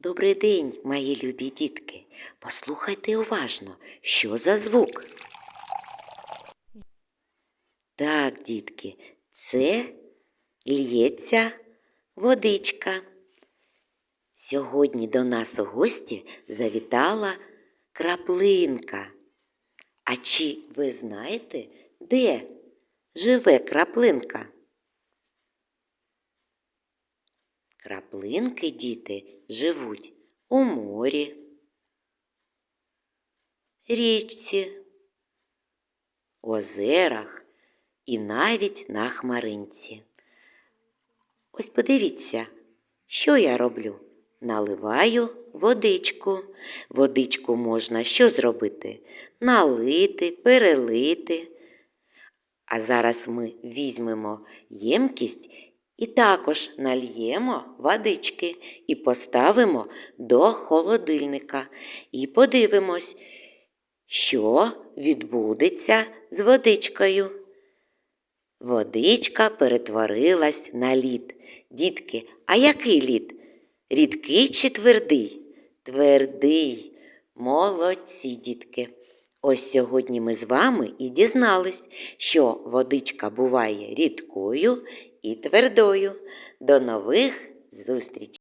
Добрий день, мої любі дітки. Послухайте уважно, що за звук. Так, дітки, це лється водичка. Сьогодні до нас у гості завітала краплинка. А чи ви знаєте, де живе краплинка? Краплинки, діти, живуть у морі, річці, озерах і навіть на хмаринці. Ось подивіться, що я роблю. Наливаю водичку. Водичку можна що зробити? Налити, перелити. А зараз ми візьмемо ємкість і також нальємо водички і поставимо до холодильника. І подивимось, що відбудеться з водичкою. Водичка перетворилась на лід. Дітки, а який лід? Рідкий чи твердий? Твердий. Молодці, дітки. Ось сьогодні ми з вами і дізнались, що водичка буває рідкою і твердою. До нових зустрічей!